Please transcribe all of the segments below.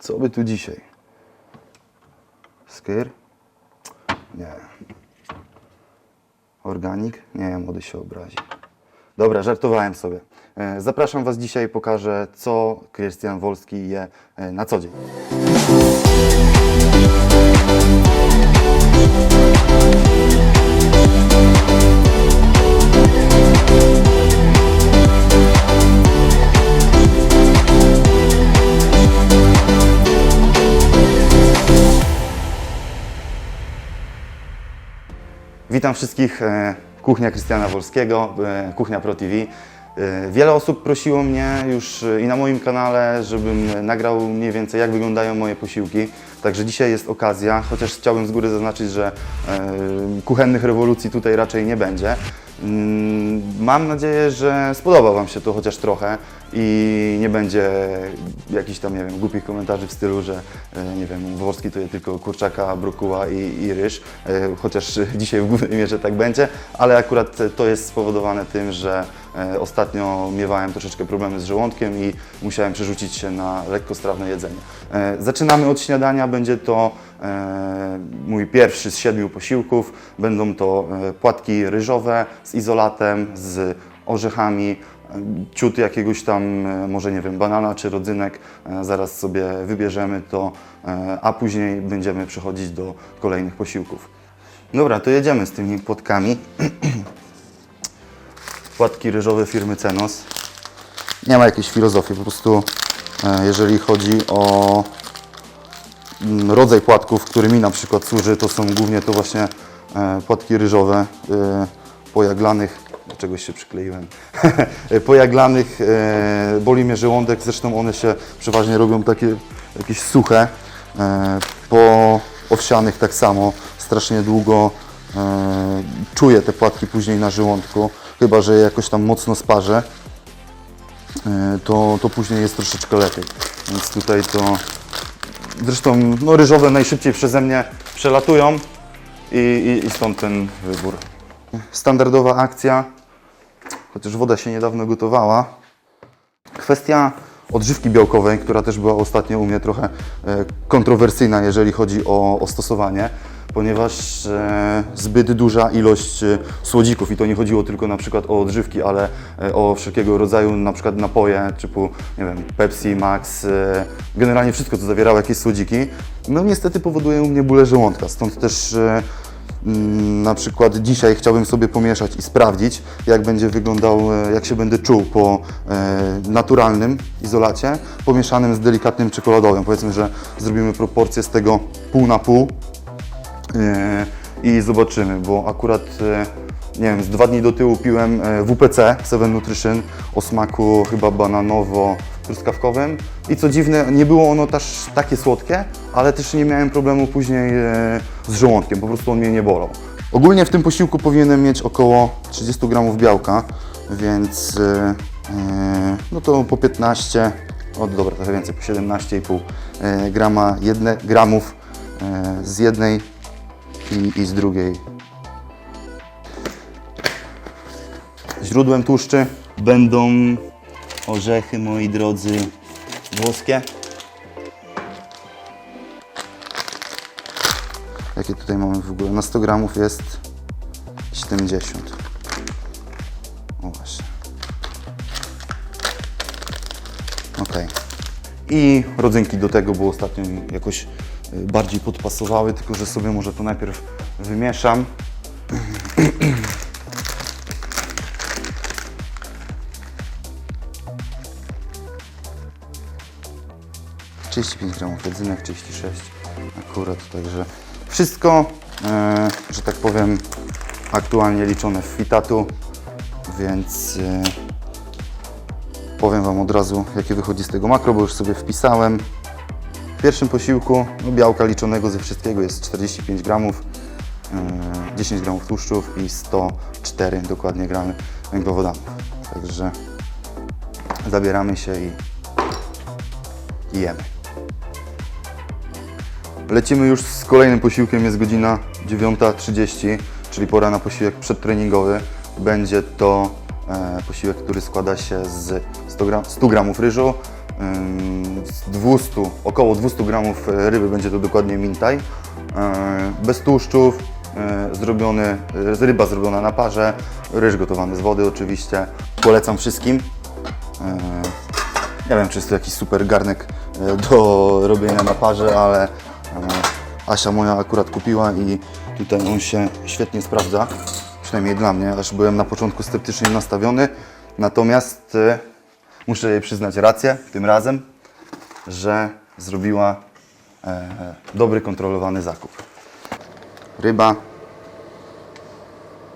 Co by tu dzisiaj? Skyr? Nie. Organik? Nie, młody się obrazi. Dobra, żartowałem sobie. E, Zapraszam Was dzisiaj, pokażę, co Krystian Wolski je e, na co dzień. Witam wszystkich. e, Kuchnia Krystiana Wolskiego, e, Kuchnia Pro TV. E, Wiele osób prosiło mnie już i na moim kanale, żebym nagrał mniej więcej jak wyglądają moje posiłki. Także dzisiaj jest okazja, chociaż chciałbym z góry zaznaczyć, że kuchennych rewolucji tutaj raczej nie będzie. Mm, Mam nadzieję, że spodoba Wam się to chociaż trochę i nie będzie jakichś tam, nie wiem, głupich komentarzy w stylu, że e, nie wiem, Wolski to je tylko kurczaka, brokuła i, i ryż, e, chociaż dzisiaj w głównej mierze tak będzie, ale akurat to jest spowodowane tym, że e, ostatnio miewałem troszeczkę problemy z żołądkiem i musiałem przerzucić się na lekkostrawne jedzenie. Zaczynamy od śniadania, będzie to mój pierwszy z siedmiu posiłków. Będą to płatki ryżowe z izolatem, z orzechami, ciut jakiegoś tam, e, może nie wiem, banana czy rodzynek. E, Zaraz sobie wybierzemy to, e, a później będziemy przechodzić do kolejnych posiłków. Dobra, to jedziemy z tymi płatkami. Płatki ryżowe firmy Cenos. Nie ma jakiejś filozofii, po prostu jeżeli chodzi o mm, rodzaj płatków, który mi na przykład służy, to są głównie to właśnie płatki ryżowe, e, pojaglanych, do czegoś się przykleiłem, pojaglanych, e, boli mnie żołądek, zresztą one się przeważnie robią takie jakieś suche, e, po owsianych tak samo, strasznie długo e, czuję te płatki później na żołądku, chyba że je jakoś tam mocno sparzę, e, to, to później jest troszeczkę lepiej, więc tutaj to Zresztą no, ryżowe najszybciej przeze mnie przelatują i, i, i stąd ten wybór. Standardowa akcja, chociaż woda się niedawno gotowała. Kwestia odżywki białkowej, która też była ostatnio u mnie trochę e, kontrowersyjna, jeżeli chodzi o, o stosowanie, ponieważ e, zbyt duża ilość e, słodzików i to nie chodziło tylko na przykład o odżywki, ale o wszelkiego rodzaju na przykład napoje typu nie wiem, Pepsi, Max, generalnie wszystko co zawierało jakieś słodziki, no niestety powoduje u mnie bóle żołądka, stąd też Na przykład dzisiaj chciałbym sobie pomieszać i sprawdzić, jak będzie wyglądał, e, jak się będę czuł po e, naturalnym izolacie, pomieszanym z delikatnym czekoladowym. Powiedzmy, że zrobimy proporcję z tego pół na pół e, i zobaczymy, bo akurat nie wiem, z dwa dni do tyłu piłem WPC 7 Nutrition o smaku chyba bananowo-truskawkowym i co dziwne, nie było ono też takie słodkie, ale też nie miałem problemu później e, z żołądkiem, po prostu on mnie nie bolał. Ogólnie w tym posiłku powinienem mieć około 30 gramów białka, więc e, e, no to po 15, o dobra, trochę więcej, po 17,5 e, grama jedne, gramów z jednej i, i z drugiej. Źródłem tłuszczy będą orzechy, moi drodzy, włoskie. Jakie tutaj mamy w ogóle? Na 100 gramów jest 70. O właśnie. Ok. I rodzynki do tego, bo ostatnio jakoś y, bardziej podpasowały, tylko że sobie może to najpierw wymieszam. 35 gramów rodzynek, 36 akurat, także wszystko, e, że tak powiem, aktualnie liczone w fitatu, więc e, powiem Wam od razu, jakie wychodzi z tego makro, bo już sobie wpisałem. W pierwszym posiłku no, białka liczonego ze wszystkiego jest 45 gramów, e, 10 gramów tłuszczów i 104 dokładnie gramy węglowodanów. Także zabieramy się i, i jemy. Lecimy już z kolejnym posiłkiem, jest godzina 9.30, czyli pora na posiłek przedtreningowy. Będzie to e, posiłek, który składa się z 100, gram, 100 gramów ryżu, z 200, około 200 gramów e, ryby będzie to dokładnie mintaj. E, Bez tłuszczów, zrobiony, ryba zrobiona na parze, ryż gotowany z wody oczywiście. Polecam wszystkim. Nie wiem, czy jest to jakiś super garnek do robienia na parze, ale Asia moja akurat kupiła i tutaj on się świetnie sprawdza. Przynajmniej dla mnie, aż byłem na początku sceptycznie nastawiony. Natomiast e, muszę jej przyznać rację tym razem, że zrobiła e, dobry, kontrolowany zakup. Ryba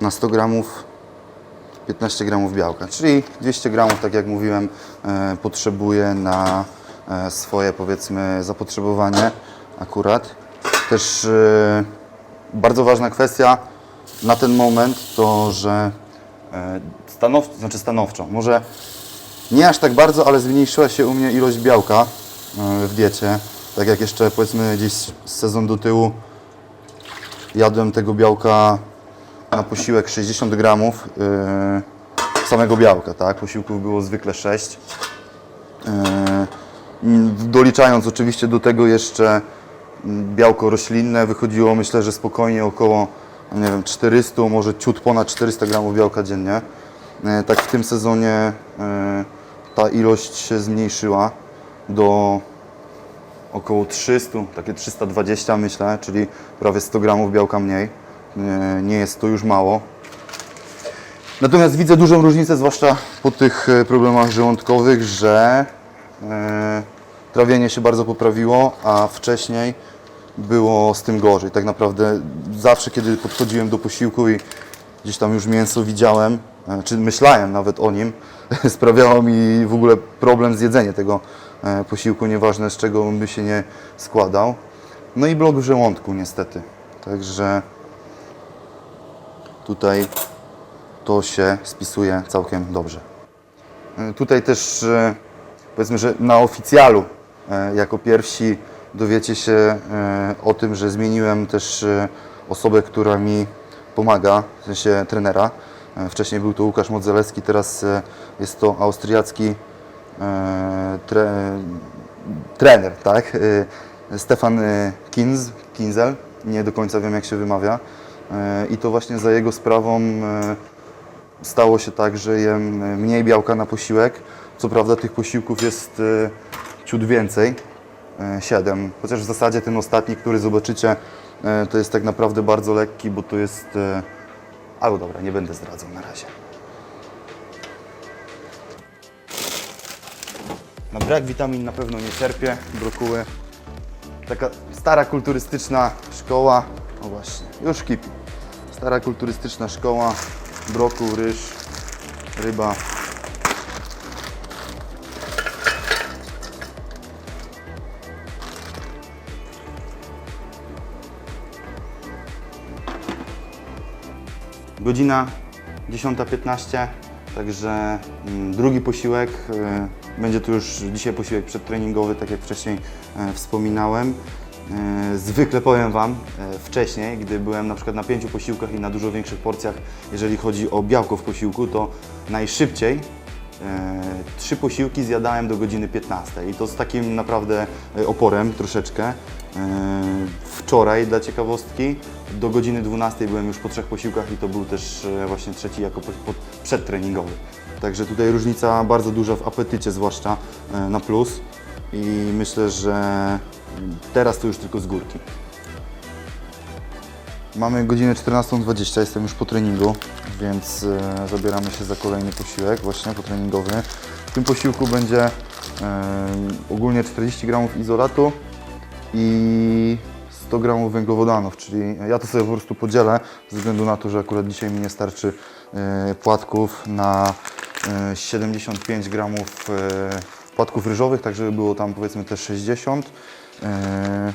na 100 gramów 15 gramów białka, czyli 200 gramów, tak jak mówiłem, e, potrzebuje na e, swoje powiedzmy zapotrzebowanie akurat. Też e, bardzo ważna kwestia na ten moment to, że e, stanowczo, znaczy stanowczo, może nie aż tak bardzo, ale zmniejszyła się u mnie ilość białka e, w diecie. Tak jak jeszcze powiedzmy gdzieś z sezon do tyłu jadłem tego białka na posiłek 60 gramów samego białka, tak? Posiłków było zwykle 6. Yy, mm, doliczając oczywiście do tego jeszcze białko roślinne, wychodziło myślę, że spokojnie około nie wiem, 400, może ciut ponad 400 gramów białka dziennie. Yy, tak w tym sezonie yy, ta ilość się zmniejszyła do około 300, takie 320 myślę, czyli prawie 100 gramów białka mniej. Nie, nie jest to już mało. Natomiast widzę dużą różnicę, zwłaszcza po tych e, problemach żołądkowych, że e, trawienie się bardzo poprawiło, a wcześniej było z tym gorzej. Tak naprawdę zawsze, kiedy podchodziłem do posiłku i gdzieś tam już mięso widziałem, e, czy myślałem nawet o nim, sprawiało mi w ogóle problem z jedzeniem tego e, posiłku, nieważne z czego on by się nie składał. No i blok w żołądku niestety. Także tutaj to się spisuje całkiem dobrze. E, Tutaj też powiedzmy, że na oficjalu jako pierwsi dowiecie się e, o tym, że zmieniłem też e, osobę, która mi pomaga, w sensie trenera. E, Wcześniej był to Łukasz Modzelewski, teraz e, jest to austriacki e, tre, trener, tak? E, Stefan e, Kinz, Kinzel, nie do końca wiem jak się wymawia. E, I to właśnie za jego sprawą e, stało się tak, że jem e, mniej białka na posiłek. Co prawda tych posiłków jest e, ciut więcej, 7. Chociaż w zasadzie ten ostatni, który zobaczycie, e, to jest tak naprawdę bardzo lekki, bo to jest... e, Ale dobra, nie będę zdradzał na razie. Na brak witamin na pewno nie cierpię, brokuły. Taka stara kulturystyczna szkoła, o właśnie, już kipi. Stara kulturystyczna szkoła, brokuł, ryż, ryba. Godzina 10.15, także mm, drugi posiłek. y, Będzie to już dzisiaj posiłek przedtreningowy, tak jak wcześniej e, wspominałem. E, Zwykle powiem Wam e, wcześniej, gdy byłem na przykład na pięciu posiłkach i na dużo większych porcjach, jeżeli chodzi o białko w posiłku, to najszybciej e, trzy posiłki zjadałem do godziny 15 i to z takim naprawdę e, oporem troszeczkę. E, Wczoraj dla ciekawostki do godziny 12 byłem już po trzech posiłkach i to był też e, właśnie trzeci jako przedtreningowy. Także tutaj różnica bardzo duża w apetycie, zwłaszcza e, na plus i myślę, że teraz to już tylko z górki. Mamy godzinę 14.20, jestem już po treningu, więc zabieramy się za kolejny posiłek, właśnie potreningowy. W tym posiłku będzie ogólnie 40 gramów izolatu i 100 gramów węglowodanów, czyli ja to sobie po prostu podzielę ze względu na to, że akurat dzisiaj mi nie starczy e, płatków na e, 75 gramów e, płatków ryżowych, tak żeby było tam powiedzmy też 60. E,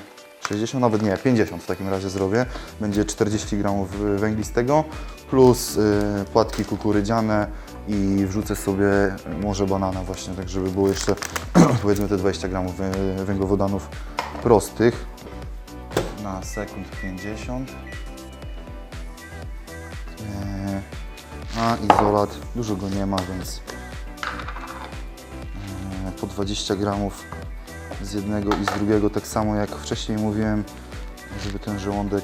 60, nawet nie, 50 w takim razie zrobię. Będzie 40 gramów węglistego plus płatki kukurydziane i wrzucę sobie może banana właśnie, tak żeby było jeszcze powiedzmy te 20 gramów wę- węglowodanów prostych. Na sekund 50. E, A izolat, dużo go nie ma, więc e, pod 20 gramów z jednego i z drugiego, tak samo jak wcześniej mówiłem, żeby ten żołądek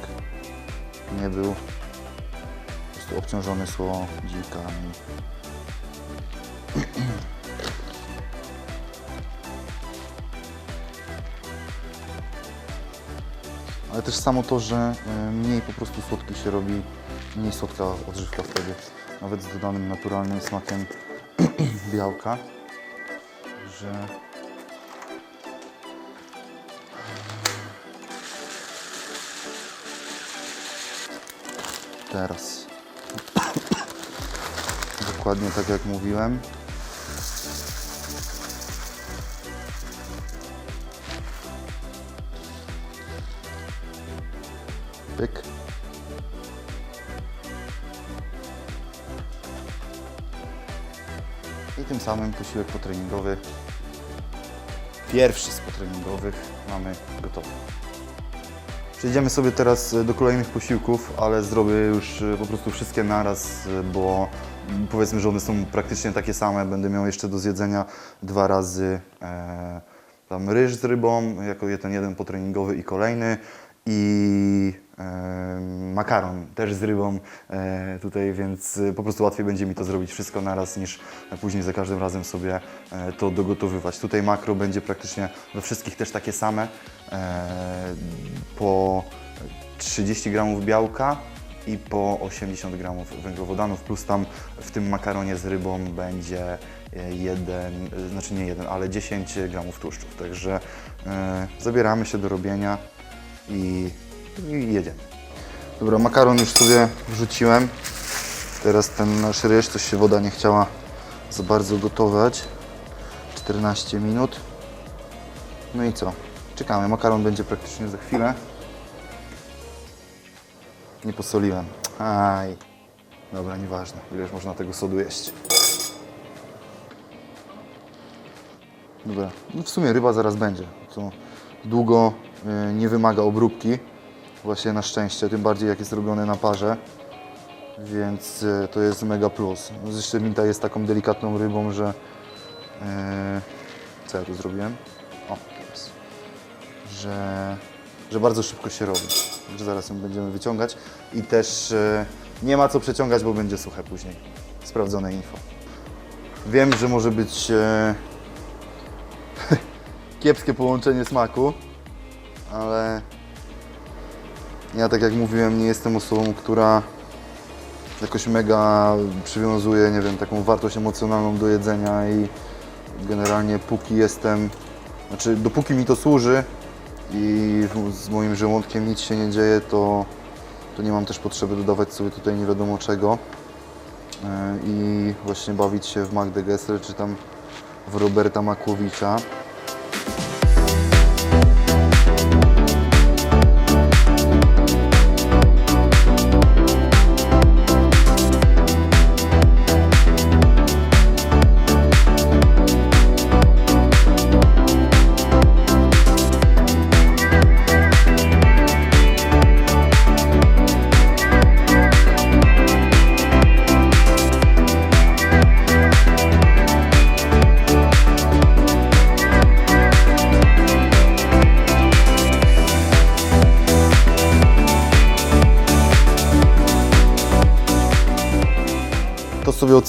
nie był po prostu obciążony słodzikami. Ale też samo to, że y, mniej po prostu słodki się robi, mniej słodka odżywka wtedy, nawet z dodanym naturalnym smakiem białka, że teraz dokładnie tak jak mówiłem. Pyk. I tym samym posiłek potreningowy, pierwszy z potreningowych mamy gotowy. Przejdziemy sobie teraz e, do kolejnych posiłków, ale zrobię już e, po prostu wszystkie naraz, e, bo powiedzmy, że one są praktycznie takie same. Będę miał jeszcze do zjedzenia dwa razy e, tam ryż z rybą, jako ten jeden potreningowy i kolejny i makaron też z rybą e, tutaj, więc e, po prostu łatwiej będzie mi to zrobić wszystko naraz niż później za każdym razem sobie e, to dogotowywać. Tutaj makro będzie praktycznie we wszystkich też takie same, po 30 gramów białka i po 80 gramów węglowodanów, plus tam w tym makaronie z rybą będzie jeden, znaczy nie jeden, ale 10 gramów tłuszczów. Także zabieramy się do robienia i, i jedziemy. Dobra, makaron już sobie wrzuciłem. Teraz ten nasz ryż, coś się woda nie chciała za bardzo gotować. 14 minut. No i co? Czekamy. Makaron będzie praktycznie za chwilę. Nie posoliłem. Aj. Dobra, nieważne. Ileż można tego sodu jeść. Dobra. No w sumie ryba zaraz będzie. To długo y, nie wymaga obróbki. Właśnie na szczęście, tym bardziej jak jest robione na parze. Więc y, to jest mega plus. Zresztą minta jest taką delikatną rybą, że... y, co ja tu zrobiłem? O, teraz. Że, że bardzo szybko się robi. Że zaraz ją będziemy wyciągać. I też nie ma co przeciągać, bo będzie suche później. Sprawdzone info. Wiem, że może być e, kiepskie połączenie smaku, ale ja tak jak mówiłem, nie jestem osobą, która jakoś mega przywiązuje, nie wiem, taką wartość emocjonalną do jedzenia i generalnie póki jestem, znaczy dopóki mi to służy i z moim żołądkiem nic się nie dzieje, to, to nie mam też potrzeby dodawać sobie tutaj nie wiadomo czego E, i właśnie bawić się w Magdę Gessler czy tam w Roberta Makłowicza.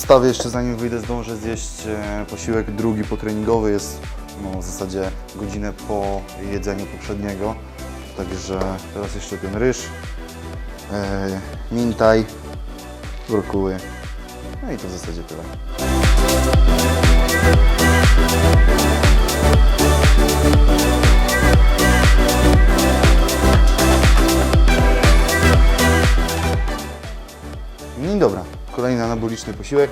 Odstawię jeszcze zanim wyjdę, zdążę zjeść e, posiłek drugi potreningowy. Jest no, w zasadzie godzinę po jedzeniu poprzedniego. Także teraz jeszcze ten ryż, e, mintaj, brokuły. No i to w zasadzie tyle. No dobra, kolejny anaboliczny posiłek.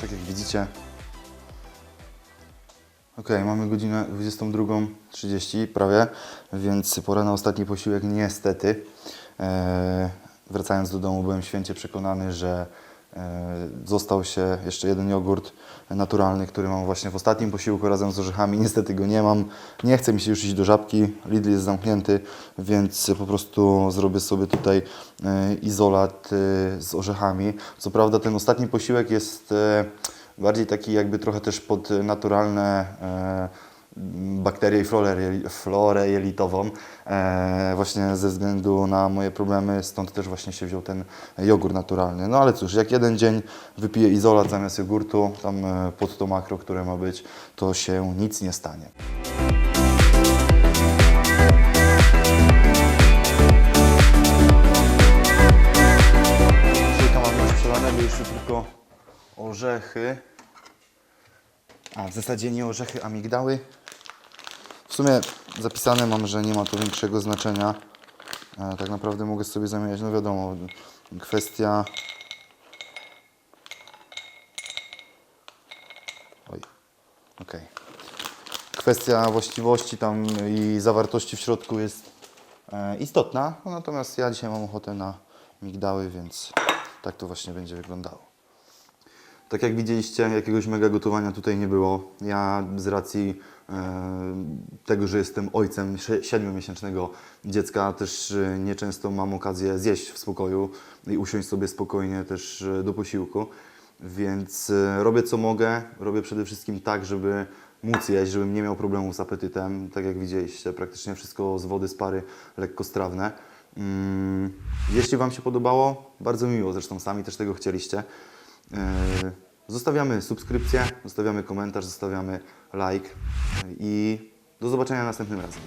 Tak jak widzicie. Ok, mamy godzinę 22.30 prawie, więc pora na ostatni posiłek niestety. Eee, wracając do domu byłem święcie przekonany, że został się jeszcze jeden jogurt naturalny, który mam właśnie w ostatnim posiłku razem z orzechami. Niestety go nie mam. Nie chce mi się już iść do żabki. Lidl jest zamknięty, więc po prostu zrobię sobie tutaj e, izolat e, z orzechami. Co prawda ten ostatni posiłek jest e, bardziej taki jakby trochę też pod naturalne e, bakterię i florę, florę jelitową, e, właśnie ze względu na moje problemy, stąd też właśnie się wziął ten jogurt naturalny. No ale cóż, jak jeden dzień wypiję izolat zamiast jogurtu, tam e, pod to makro, które ma być, to się nic nie stanie. Kilka mam już jeszcze tylko orzechy. A, w zasadzie nie orzechy, a migdały. W sumie zapisane mam, że nie ma to większego znaczenia. E, tak naprawdę mogę sobie zamieniać, no wiadomo, kwestia... Oj, okej. Kwestia właściwości tam i zawartości w środku jest e, istotna, no, natomiast ja dzisiaj mam ochotę na migdały, więc tak to właśnie będzie wyglądało. Tak jak widzieliście, jakiegoś mega gotowania tutaj nie było. Ja z racji tego, że jestem ojcem siedmiomiesięcznego dziecka, też e, nieczęsto mam okazję zjeść w spokoju i usiąść sobie spokojnie też e, do posiłku. Więc e, robię co mogę, robię przede wszystkim tak, żeby móc jeść, żebym nie miał problemów z apetytem. Tak jak widzieliście, praktycznie wszystko z wody, z pary, lekkostrawne. Mm, jeśli Wam się podobało, bardzo miło, zresztą sami też tego chcieliście. Zostawiamy subskrypcję, zostawiamy komentarz, zostawiamy like i do zobaczenia następnym razem.